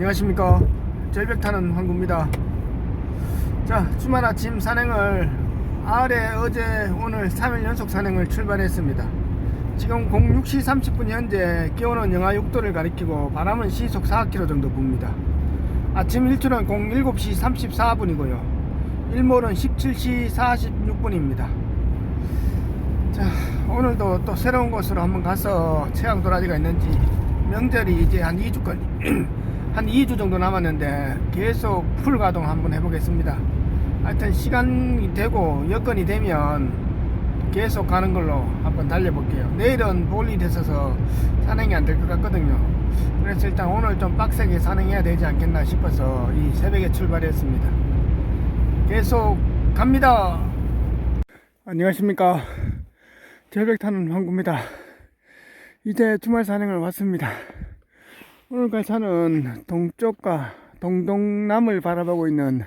안녕하십니까. 절벽 타는 황구입니다. 자 주말 아침 산행을 아래 어제 오늘 3일 연속 산행을 출발했습니다. 지금 06시 30분 현재 기온은 영하 6도를 가리키고 바람은 시속 4km 정도 붑니다. 아침 일출은 07시 34분이고요. 일몰은 17시 46분입니다. 자 오늘도 또 새로운 곳으로 한번 가서 체험 도라지가 있는지 명절이 이제 한 2주까지 한 2주 정도 남았는데 계속 풀 가동 한번 해보겠습니다. 하여튼 시간이 되고 여건이 되면 계속 가는 걸로 한번 달려볼게요. 내일은 볼일이 있어서 산행이 안 될 것 같거든요. 그래서 일단 오늘 좀 빡세게 산행해야 되지 않겠나 싶어서 이 새벽에 출발했습니다. 계속 갑니다. 안녕하십니까. 절벽 타는 황구입니다. 이제 주말 산행을 왔습니다 오늘 갈 산은 동쪽과 동동남을 바라보고 있는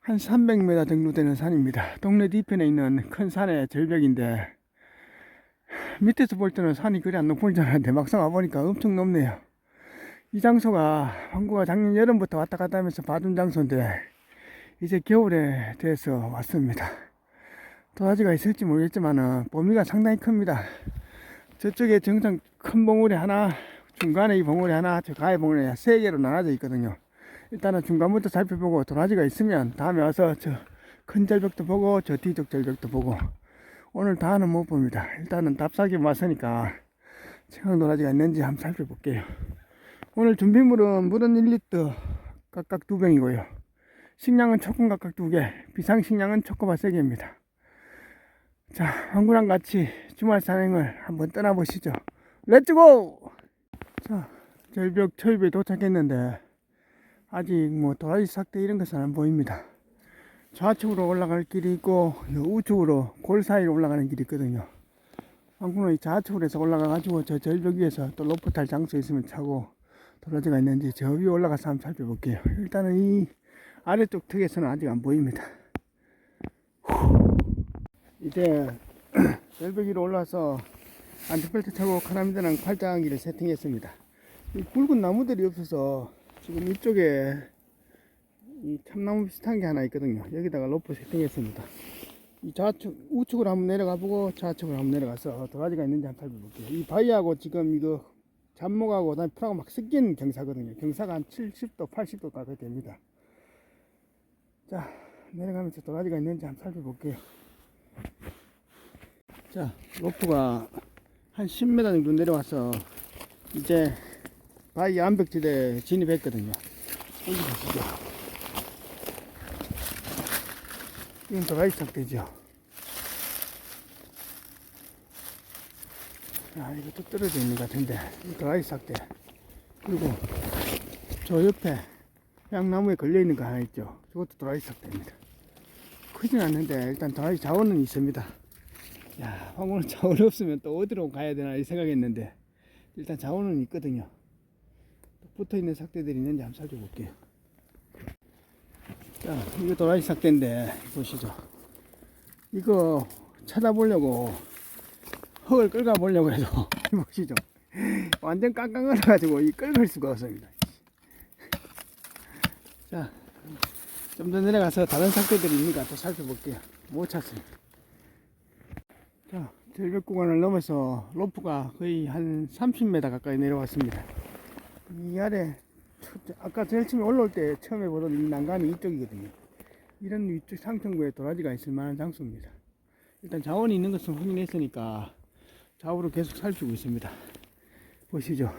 한 300m 정도 되는 산입니다. 동네 뒤편에 있는 큰 산의 절벽인데 밑에서 볼 때는 산이 그리 안 높은 줄 알았는데 막상 와보니까 엄청 높네요. 이 장소가 황구가 작년 여름부터 왔다 갔다 하면서 봐둔 장소인데 이제 겨울에 돼서 왔습니다. 도라지가 있을지 모르겠지만 범위가 상당히 큽니다. 저쪽에 정상 큰 봉우리 하나 중간에 이 봉우리 하나, 저 가에 봉우리 세 개로 나눠져 있거든요. 일단은 중간부터 살펴보고 도라지가 있으면 다음에 와서 저 큰 절벽도 보고 저 뒤쪽 절벽도 보고 오늘 다는 못 봅니다. 일단은 답사기 왔으니까 청양 도라지가 있는지 한번 살펴볼게요. 오늘 준비물은 물은 1리터 각각 두 병이고요. 식량은 초코 각각 두 개, 비상식량은 초코바 세 개입니다. 자, 한구랑 같이 주말 산행을 한번 떠나보시죠. 렛츠고! 자, 절벽 철벽에 도착했는데 아직 뭐 도라지 삭대 이런 것은 안 보입니다. 좌측으로 올라갈 길이 있고 요 우측으로 골 사이로 올라가는 길이 있거든요. 한국은 좌측으로 해서 올라가가지고 저 절벽 위에서 또 로프 탈 장소 있으면 차고 도라지가 있는지 저 위에 올라가서 한번 살펴볼게요. 일단은 이 아래쪽 턱에서는 아직 안 보입니다. 후. 이제 절벽 위로 올라서 안티벨트 차고 카라미드랑 팔짱기를 세팅했습니다. 이 굵은 나무들이 없어서 지금 이쪽에 이 참나무 비슷한 게 하나 있거든요. 여기다가 로프 세팅했습니다. 이 좌측, 우측으로 한번 내려가 보고 좌측으로 한번 내려가서 도라지가 있는지 한번 살펴볼게요. 이 바위하고 지금 이거 잡목하고 그다음에 풀하고 막 섞인 경사거든요. 경사가 한 70도, 80도 가까이 됩니다. 자, 내려가면서 도라지가 있는지 한번 살펴볼게요. 자, 로프가 한 10m 정도 내려와서 이제 바위 암벽지대에 진입했거든요. 여기 보시죠. 이건 도라이 삭대죠. 아, 이것도 떨어져 있는 것 같은데. 이 도라이 삭대. 그리고 저 옆에 향나무에 걸려있는 거 하나 있죠. 저것도 도라이 삭대입니다. 크진 않는데 일단 도라이 자원은 있습니다. 야, 황구는 자원 없으면 또 어디로 가야 되나 이 생각했는데 일단 자원은 있거든요. 붙어 있는 삭대들이 있는지 한번 살펴볼게요. 자, 이거 도라지 삭대인데 보시죠. 이거 찾아보려고 흙을 끌가 보려고 해도 보시죠. 완전 깡깡 얼어가지고 이 끌갈 수가 없습니다. 자, 좀 더 내려가서 다른 삭대들이 있는가 또 살펴볼게요. 못 찾습니다. 자, 절벽 구간을 넘어서 로프가 거의 한 30m 가까이 내려왔습니다. 이 아래 아까 제일 처음에 올라올 때 처음에 보던 이 난간이 이쪽이거든요. 이런 위쪽 상층부에 도라지가 있을 만한 장소입니다. 일단 자원이 있는 것은 확인했으니까 좌우로 계속 살피고 있습니다. 보시죠.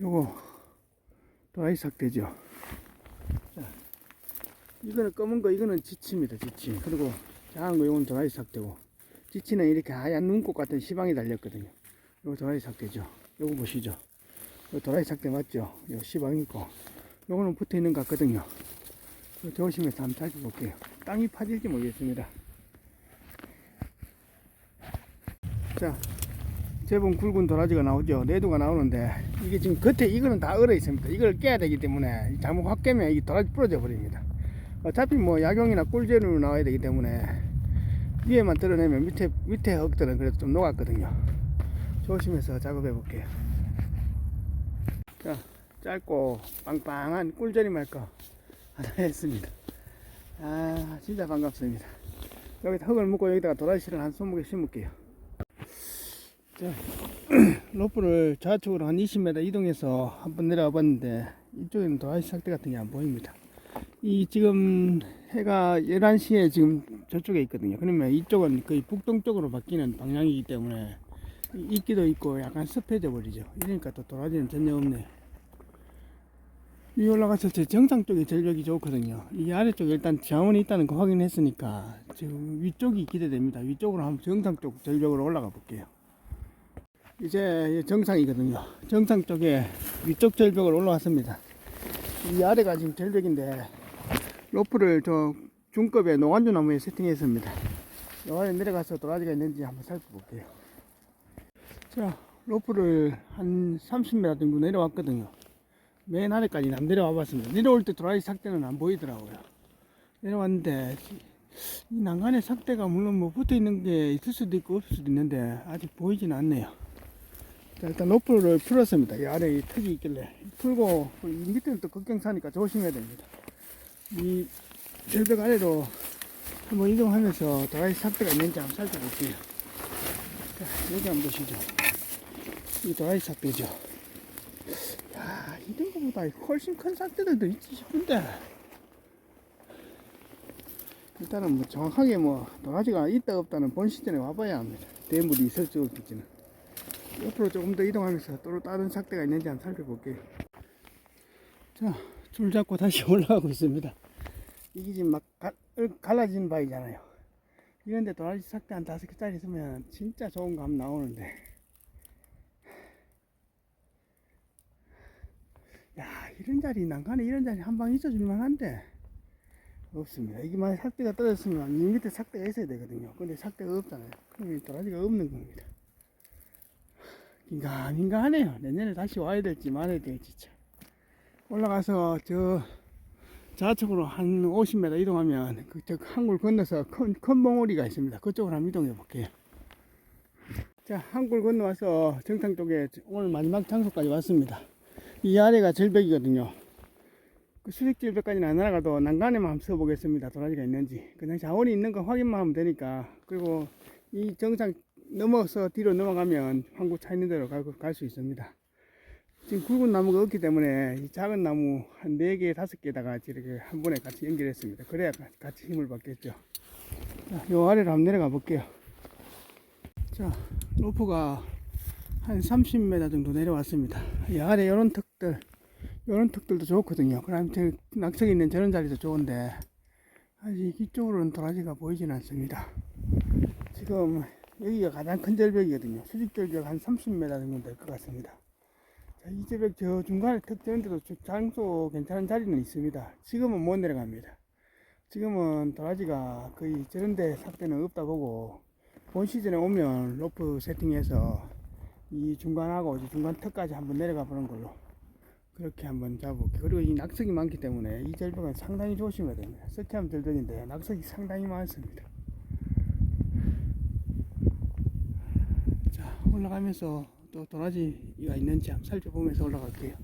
요거 도라지 삭대죠. 자, 이거는 검은 거 이거는 지치입니다. 지치. 그리고 작은 거 이건 도라지 삭대고 지치는 이렇게 하얀 눈꽃 같은 시방이 달렸거든요. 요거 도라지 삭대죠. 요거 보시죠. 도라이 삭대 맞죠? 요 시방이고 요거는 붙어 있는 것 같거든요. 조심해서 한번 살펴볼게요. 땅이 파질지 모르겠습니다. 자, 제법 굵은 도라지가 나오죠. 내두가 나오는데 이게 지금 겉에 이거는 다 얼어 있습니다. 이걸 깨야 되기 때문에 잘못 확 깨면 이 도라지 부러져 버립니다. 어차피 뭐 약용이나 꿀재료로 나와야 되기 때문에 위에만 뜯어내면 밑에 밑에 흙들은 그래도 좀 녹았거든요. 조심해서 작업해 볼게요. 자, 짧고 빵빵한 꿀절이 말까 하나 했습니다. 아 진짜 반갑습니다. 여기다 흙을 묻고 여기다가 도라지씨를 한 20개 심을게요. 자, 로프를 좌측으로 한 20m 이동해서 한번 내려와 봤는데 이쪽에는 도라지 삭대 같은 게 안 보입니다. 이 지금 해가 11시에 지금 저쪽에 있거든요. 그러면 이쪽은 거의 북동쪽으로 바뀌는 방향이기 때문에 이- 이끼도 있고 약간 습해져 버리죠. 이러니까 또 도라지는 전혀 없네요. 위 올라가서 제 정상 쪽에 절벽이 좋거든요. 이 아래쪽에 일단 자원이 있다는 거 확인했으니까 지금 위쪽이 기대됩니다. 위쪽으로 한번 정상 쪽 절벽으로 올라가 볼게요. 이제 정상이거든요. 정상 쪽에 위쪽 절벽을 올라왔습니다. 이 아래가 지금 절벽인데 로프를 저 중급의 노안주 나무에 세팅했습니다. 이 아래 내려가서 도라지가 있는지 한번 살펴볼게요. 자, 로프를 한 30m 정도 내려왔거든요. 맨 아래까지 안 내려와 봤습니다. 내려올 때 도라지 삭대는 안 보이더라고요. 내려왔는데 이 난간에 삭대가 물론 뭐 붙어 있는 게 있을 수도 있고 없을 수도 있는데 아직 보이진 않네요. 자, 일단 로프를 풀었습니다. 이 아래에 이 턱이 있길래 풀고 이 밑에는 또 급경사니까 조심해야 됩니다. 이 절벽 아래로 한번 이동하면서 도라지 삭대가 있는지 한번 살펴볼게요. 자, 여기 한번 보시죠. 이 도라지 삭대죠. 야, 이런 거보다 훨씬 큰 삭대들도 있지 싶은데. 일단은 뭐 정확하게 뭐 도라지가 있다 없다는 본 시즌에 와봐야 합니다. 대물이 있을지 없을지는. 옆으로 조금 더 이동하면서 또 다른 삭대가 있는지 한번 살펴볼게요. 자, 줄 잡고 다시 올라가고 있습니다. 이게 지금 막 가, 갈라진 바위잖아요. 이런데 도라지 삭대 한 다섯 개짜리 있으면 진짜 좋은 감 나오는데. 야, 이런 자리, 난간에 이런 자리 한 방 있어줄만 한데. 없습니다. 이게 만약 삭대가 떨어졌으면 이 밑에 삭대가 있어야 되거든요. 근데 삭대가 없잖아요. 그럼 이 도라지가 없는 겁니다. 긴가민가하네요. 내년에 다시 와야 될지 말아야 될지 참. 올라가서 저 좌측으로 한 50m 이동하면 그저 항굴 건너서 큰, 큰 봉우리가 있습니다. 그쪽으로 한번 이동해 볼게요. 자, 항굴 건너와서 정상 쪽에 오늘 마지막 장소까지 왔습니다. 이 아래가 절벽이거든요. 그 수직 절벽까지는 안 날아가도 난간에만 한번 써보겠습니다. 도라지가 있는지. 그냥 자원이 있는 거 확인만 하면 되니까. 그리고 이 정상 넘어서 뒤로 넘어가면 항구 차 있는 데로 갈 수 있습니다. 지금 굵은 나무가 없기 때문에 이 작은 나무 한 4개, 5개에다가 이렇게 한 번에 같이 연결했습니다. 그래야 가- 같이 힘을 받겠죠. 자, 요 아래로 한번 내려가 볼게요. 자, 로프가 한 30m 정도 내려왔습니다. 이 아래 요런 턱들, 요런 턱들도 좋거든요. 저 낙석이 있는 저런 자리도 좋은데 아직 이쪽으로는 도라지가 보이진 않습니다. 지금 여기가 가장 큰 절벽이거든요. 수직 절벽 한 30m 정도 될 것 같습니다. 자, 이 절벽 저 중간에 턱저 장소 괜찮은 자리는 있습니다. 지금은 못 내려갑니다. 지금은 도라지가 거의 저런데 삭대는 없다 보고 본 시즌에 오면 로프 세팅해서 이 중간하고 이 중간 턱까지 한번 내려가 보는 걸로 그렇게 한번 잡아볼게요. 그리고 이 낙석이 많기 때문에 이 절벽은 상당히 조심해야 됩니다. 석회암 절벽인데 낙석이 상당히 많습니다. 자, 올라가면서 또 도라지가 있는지 한번 살펴보면서 올라갈게요.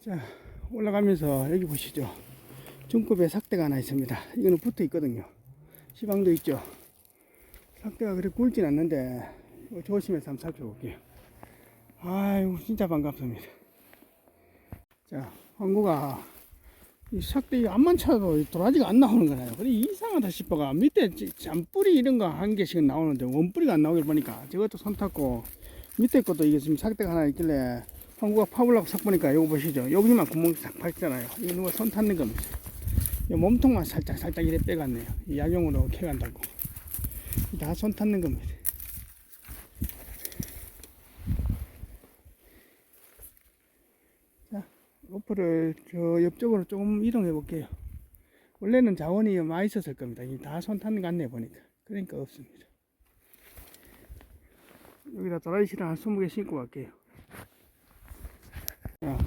자, 올라가면서 여기 보시죠. 중급에 삭대가 하나 있습니다. 이거는 붙어 있거든요. 시방도 있죠. 삭대가 그렇게 굵진 않는데 조심해서 한번 살펴볼게요. 아이고 진짜 반갑습니다. 자, 황구가 이 삭대 앞만 쳐도 이 도라지가 안 나오는 거나요? 그래 이상하다 싶어가 밑에 지- 잔뿌리 이런 거 한 개씩 나오는데 원뿌리가 안 나오길 보니까 저것도 손 탔고 밑에 것도 이게 지금 삭대가 하나 있길래 황구가 파보려고 싹 보니까 이거 보시죠. 여기만 구멍이 싹 파있잖아요. 이거 누가 손 탔는 겁니다. 이 몸통만 살짝 살짝 이래 빼갔네요. 이 약용으로 캐간다고. 다 손 탔는 겁니다 로프를 저 옆쪽으로 조금 이동해 볼게요. 원래는 자원이 많이 있었을 겁니다. 다 손 타는 거 같네 보니까. 그러니까 없습니다. 여기다 도라지씨를 한 20개 심고 갈게요. 자,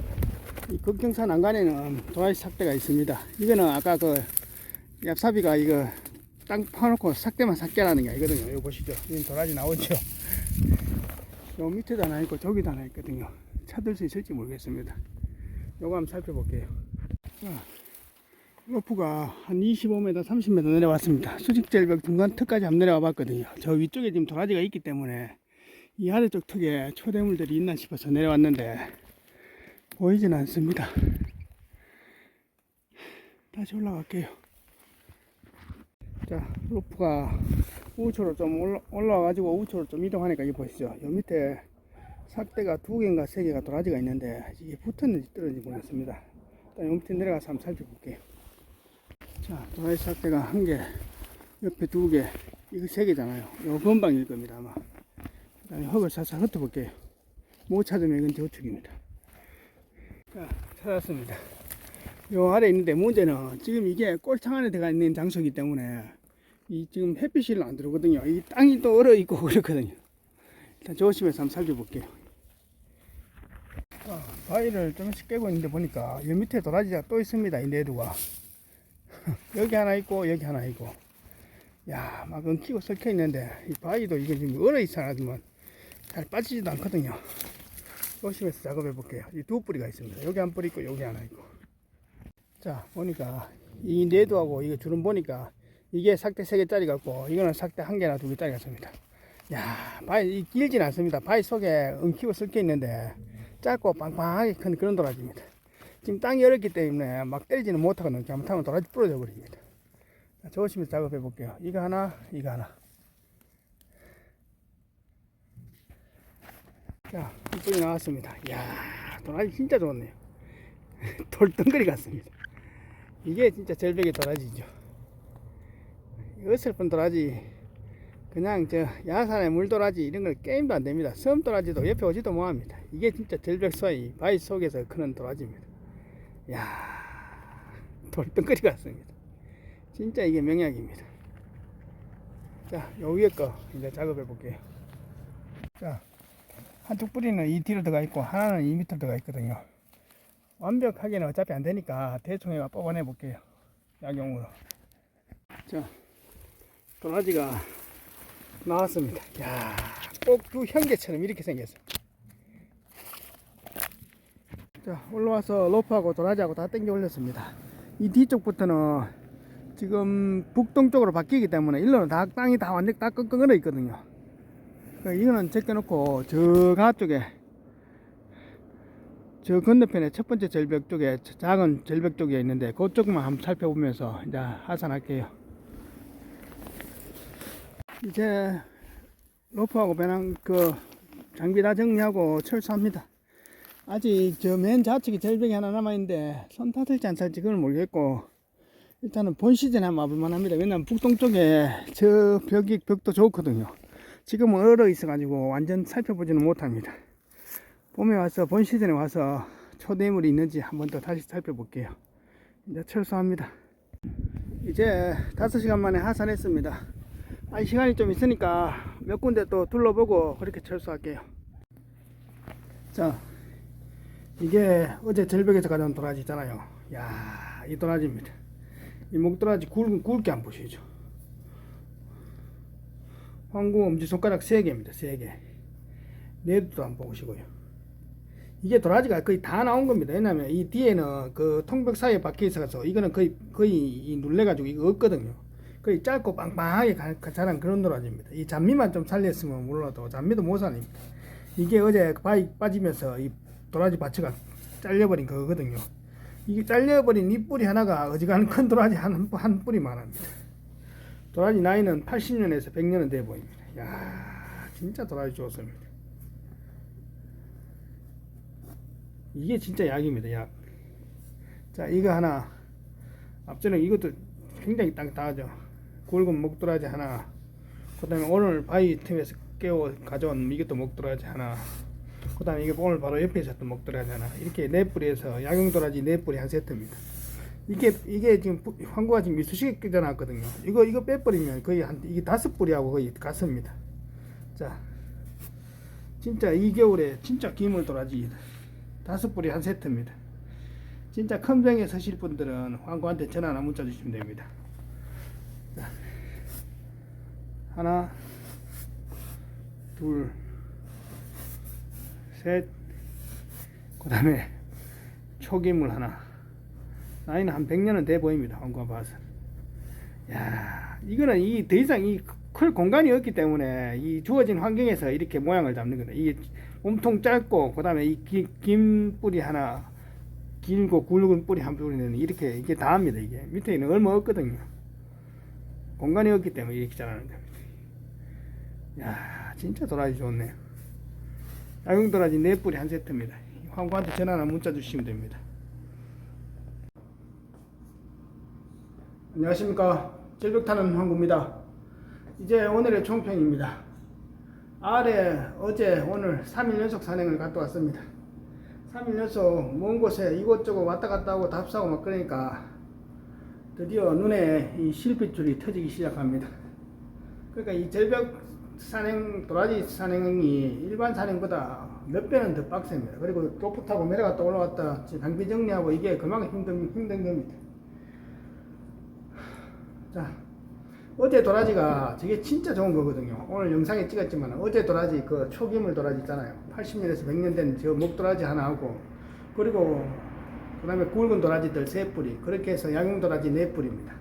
이 극경산 난간에는 도라지 삭대가 있습니다. 이거는 아까 그 얍삽이가 이거 땅 파놓고 삭대만 삭대라는 게 아니거든요. 이거 보시죠. 여기 도라지 나오죠. 요 밑에도 하나 있고 저기도 하나 있거든요. 찾을 수 있을지 모르겠습니다. 요거 한번 살펴볼게요. 자, 로프가 한 25m, 30m 내려왔습니다. 수직절벽 중간 턱까지 한번 내려와 봤거든요. 저 위쪽에 지금 도라지가 있기 때문에 이 아래쪽 턱에 초대물들이 있나 싶어서 내려왔는데 보이진 않습니다. 다시 올라갈게요. 자, 로프가 우측으로 좀 올라, 올라와가지고 우측으로 좀 이동하니까 이 보시죠. 요 밑에 삭대가 두 개인가 세 개가 도라지가 있는데 이게 붙었는지 떨어진지 모르겠습니다. 일단 요 밑에 내려가서 한번 살펴볼게요. 자, 도라지 삭대가 한 개, 옆에 두 개, 이거 세 개잖아요. 요 건방일 겁니다, 아마. 그 다음에 흙을 살살 흩어볼게요. 못 찾으면 이건 저축입니다. 자, 찾았습니다. 요 아래 있는데 문제는 지금 이게 꼴창 안에 들어가 있는 장소이기 때문에 이 지금 햇빛이 안 들어오거든요. 이 땅이 또 얼어 있고 그렇거든요. 일단 조심해서 한번 살펴볼게요. 아, 바위를 조금씩 깨고 있는데 보니까 이 밑에 도라지가 또 있습니다. 이 내두가. 여기 하나 있고 여기 하나 있고. 야, 막 엉키고 썩혀 있는데 이 바위도 이게 지금 얼어 있어가지고 잘 빠지지도 않거든요. 조심해서 작업해 볼게요. 이 두 뿌리가 있습니다. 여기 한 뿌리 있고 여기 하나 있고. 자, 보니까 이 내두하고 이거 주름 보니까 이게 삭대 3개짜리 같고 이거는 삭대 1개나 2개짜리 같습니다. 야, 바위 이 길진 않습니다. 바위 속에 엉키고 섞여 있는데 짧고 빵빵하게 큰 그런 도라지입니다. 지금 땅이 어렵기 때문에 막 때리지는 못하거든요. 잘못하면 도라지 부러져 버립니다. 자, 조심해서 작업해 볼게요. 이거 하나, 이거 하나. 자, 이쁘게 나왔습니다. 야, 도라지 진짜 좋네요. 돌덩거리 같습니다. 이게 진짜 절벽의 도라지죠. 어설픈 도라지, 그냥 저 야산의 물도라지 이런 걸 게임도 안 됩니다. 섬 도라지도 옆에 오지도 못합니다. 이게 진짜 절벽 사이 바위 속에서 크는 도라지입니다. 야 돌덩거리 같습니다. 진짜 이게 명약입니다. 자, 요 위에 거 이제 작업해 볼게요. 자, 한쪽 뿌리는 이 뒤로 들어가 있고 하나는 이 밑으로 들어가 있거든요. 완벽하게는 어차피 안 되니까 대충 해가 뽑아내 볼게요. 약용으로. 자, 도라지가 나왔습니다. 야, 꼭두 현계처럼 이렇게 생겼어. 자, 올라와서 로프하고 도라지하고 다 당겨 올렸습니다. 이 뒤쪽부터는 지금 북동쪽으로 바뀌기 때문에 일로는 다 땅이 다 완전 다 끙끙 얼어 있거든요. 그러니까 이거는 제껴놓고 저 가 쪽에 저 건너편에 첫 번째 절벽 쪽에 저 작은 절벽 쪽에 있는데 그쪽만 한번 살펴보면서 이제 하산할게요. 이제 로프하고 배낭 그 장비 다 정리하고 철수합니다. 아직 저 맨 좌측에 절벽이 하나 남아있는데 손 탔을지 안 탔을지 그걸 모르겠고 일단은 본 시즌에 한번 와볼만 합니다. 왜냐면 북동쪽에 저 벽이 벽도 좋거든요. 지금은 얼어 있어가지고 완전 살펴보지는 못합니다. 봄에 와서 본 시즌에 와서 초대물이 있는지 한번 더 다시 살펴볼게요. 이제 철수합니다. 이제 5시간 만에 하산했습니다. 아, 시간이 좀 있으니까 몇 군데 또 둘러보고 그렇게 철수할게요. 자, 이게 어제 절벽에서 가져온 도라지 있잖아요. 야, 이 도라지입니다. 이 목도라지 굵, 굵게 안 보시죠. 황구 엄지손가락 3개입니다. 3개. 내두도 안 보시고요. 이게 도라지가 거의 다 나온 겁니다. 왜냐면 이 뒤에는 그 통벽 사이에 박혀 있어서 이거는 거의, 거의 이 눌려 가지고 이거 없거든요. 거의 짧고 빵빵하게 자란 그런 도라지입니다. 이 잔미만 좀 살렸으면 몰라도 잔미도 못 살립니다. 이게 어제 바위 빠지면서 이 도라지 바치가 잘려버린 거거든요. 이게 잘려버린 이 뿌리 하나가 어지간한 큰 도라지 한, 한 뿌리만 합니다. 도라지 나이는 80년에서 100년은 돼 보입니다. 야 진짜 도라지 좋습니다. 이게 진짜 약입니다, 약. 자, 이거 하나. 앞전에 이것도 굉장히 땅땅하죠. 굵은 목도라지 하나. 그 다음에 오늘 바위 틈에서 깨워 가져온 이것도 목도라지 하나. 그 다음에 이게 오늘 바로 옆에 있었던 목도라지 하나. 이렇게 네 뿌리에서 약용도라지 네 뿌리 한 세트입니다. 이게, 이게 지금 부- 황구가 지금 미수시게 껴져놨거든요. 이거, 이거 빼버리면 거의 한, 이게 다섯 뿌리하고 거의 같습니다. 자. 진짜 이 겨울에 진짜 기물 도라지 다섯 뿌리 한 세트입니다. 진짜 큰 병에 서실 분들은 황구한테 전화나 문자 주시면 됩니다. 자, 하나, 둘, 셋, 그 다음에 초기물 하나. 나이는 한 100년은 돼 보입니다. 황구가 봐서. 야, 이거는 이 더 이상 이 클 공간이 없기 때문에 이 주어진 환경에서 이렇게 모양을 잡는 거다. 이게 몸통 짧고 그다음에 이 긴 뿌리 하나 길고 굵은 뿌리 한 뿌리는 이렇게 이게 다 합니다. 이게 밑에 있는 얼마 없거든요. 공간이 없기 때문에 이렇게 자라는 겁니다. 야, 진짜 도라지 좋네요. 야경 도라지 네 뿌리 한 세트입니다. 황구한테 전화나 문자 주시면 됩니다. 안녕하십니까. 절벽 타는 황구입니다. 이제 오늘의 총평입니다. 아래 어제 오늘 3일 연속 산행을 갔다 왔습니다. 3일 연속 먼 곳에 이곳저곳 왔다 갔다 하고 답사하고 막 그러니까 드디어 눈에 이 실핏줄이 터지기 시작합니다. 그러니까 이 절벽 산행, 도라지 산행이 일반 산행보다 몇 배는 더 빡셉니다. 그리고 로프 타고 내려갔다 올라왔다 장비 정리하고 이게 그만큼 힘든, 힘든 겁니다. 자, 어제 도라지가 저게 진짜 좋은 거거든요. 오늘 영상에 찍었지만 어제 도라지 그 초기물 도라지 있잖아요. 80년에서 100년 된 저 목도라지 하나 하고 그리고 그 다음에 굵은 도라지들 세 뿌리 그렇게 해서 양용 도라지 네 뿌리입니다.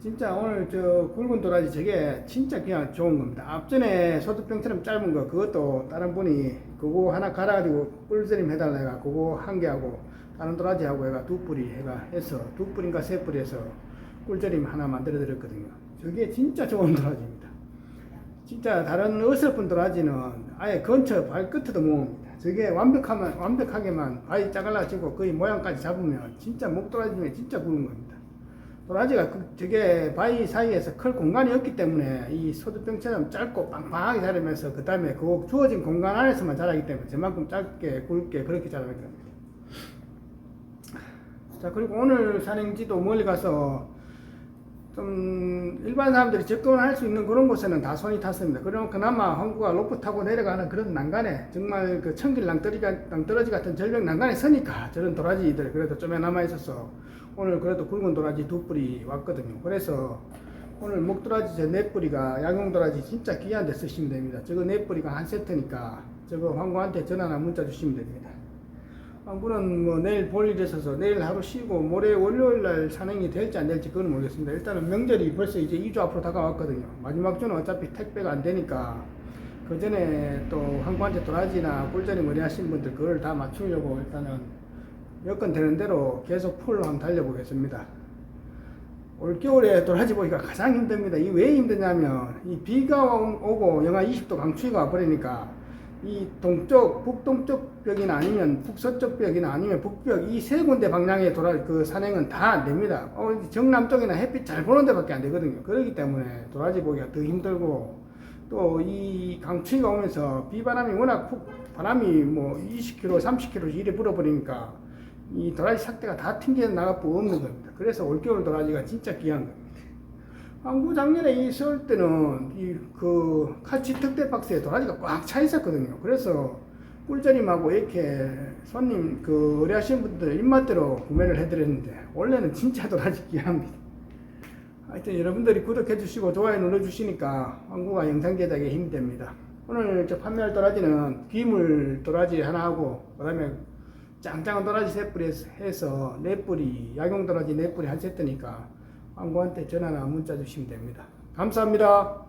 진짜 오늘 저 굵은 도라지 저게 진짜 그냥 좋은 겁니다. 앞전에 소두병처럼 짧은 거 그것도 다른 분이 그거 하나 갈아가지고 꿀스림 해달라 해가 그거 한 개 하고 다른 도라지 하고 해가 두 뿌리 해가 해서 두 뿌리인가 세 뿌리 해서 꿀조림 하나 만들어 드렸거든요. 저게 진짜 좋은 도라지입니다. 진짜 다른 어설픈 도라지는 아예 근처 발끝에도 못 옵니다. 저게 완벽하면, 완벽하게만 바위 짜갈라지고 거의 모양까지 잡으면 진짜 목도라지면 진짜 구운 겁니다. 도라지가 그, 저게 바위 사이에서 클 공간이 없기 때문에 이 소두병처럼 짧고 빵빵하게 자라면서 그 다음에 그 주어진 공간 안에서만 자라기 때문에 저만큼 짧게 굵게 그렇게 자라는 겁니다. 자 그리고 오늘 산행지도 멀리 가서 좀 일반 사람들이 접근을 할 수 있는 그런 곳에는 다 손이 탔습니다. 그럼 그나마 항구가 로프 타고 내려가는 그런 난간에 정말 그 청길 낭떠러지, 같은 절벽 난간에 서니까 저런 도라지들 그래도 좀에 남아 있어서 오늘 그래도 굵은 도라지 두 뿌리 왔거든요. 그래서 오늘 목도라지 저 네 뿌리가 양용 도라지 진짜 귀한 데 쓰시면 됩니다. 저거 네 뿌리가 한 세트니까 저거 황구한테 전화나 문자 주시면 됩니다. 황구는 뭐 내일 볼 일이 있어서 내일 하루 쉬고 모레 월요일 날 산행이 될지 안 될지 그건 모르겠습니다. 일단은 명절이 벌써 이제 2주 앞으로 다가왔거든요. 마지막 주는 어차피 택배가 안 되니까 그 전에 또 황구한테 도라지나 꿀전이 머리 하신 분들 그걸 다 맞추려고 일단은 여건 되는 대로 계속 풀로 한번 달려보겠습니다. 올겨울에 도라지 보기가 가장 힘듭니다. 이 왜 힘드냐면 이 비가 오- 오고 영하 20도 강추위가 와버리니까 이 동쪽 북동쪽 벽이나 아니면 북서쪽 벽이나 아니면 북벽 이 세 군데 방향의 도라 그 산행은 다 안 됩니다. 어, 정남 쪽이나 햇빛 잘 보는 데밖에 안 되거든요. 그렇기 때문에 도라지 보기가 더 힘들고 또 이 강추위가 오면서 비바람이 워낙 푹 바람이 뭐 20km, 30km 이래 불어버리니까 이 도라지 삭대가 다 튕겨 수 없는 겁니다. 그래서 올겨울 도라지가 진짜 귀한 겁니다. 한국 작년에 있을 때는 이 그 칼치 특대 박스에 도라지가 꽉 차 있었거든요. 그래서 꿀절임하고 이렇게 손님 그 의뢰하신 분들 입맛대로 구매를 해드렸는데 원래는 진짜 도라지 귀합니다. 하여튼 여러분들이 구독해 주시고 좋아요 눌러 주시니까 한국어 영상 제작에 힘이 됩니다. 오늘 저 판매할 도라지는 귀물 도라지 하나 하고 그 다음에 짱짱한 도라지 세 뿌리 해서 네 뿌리 약용 도라지 네 뿌리 한 세트니까 한국한테 전화나 문자 주시면 됩니다. 감사합니다.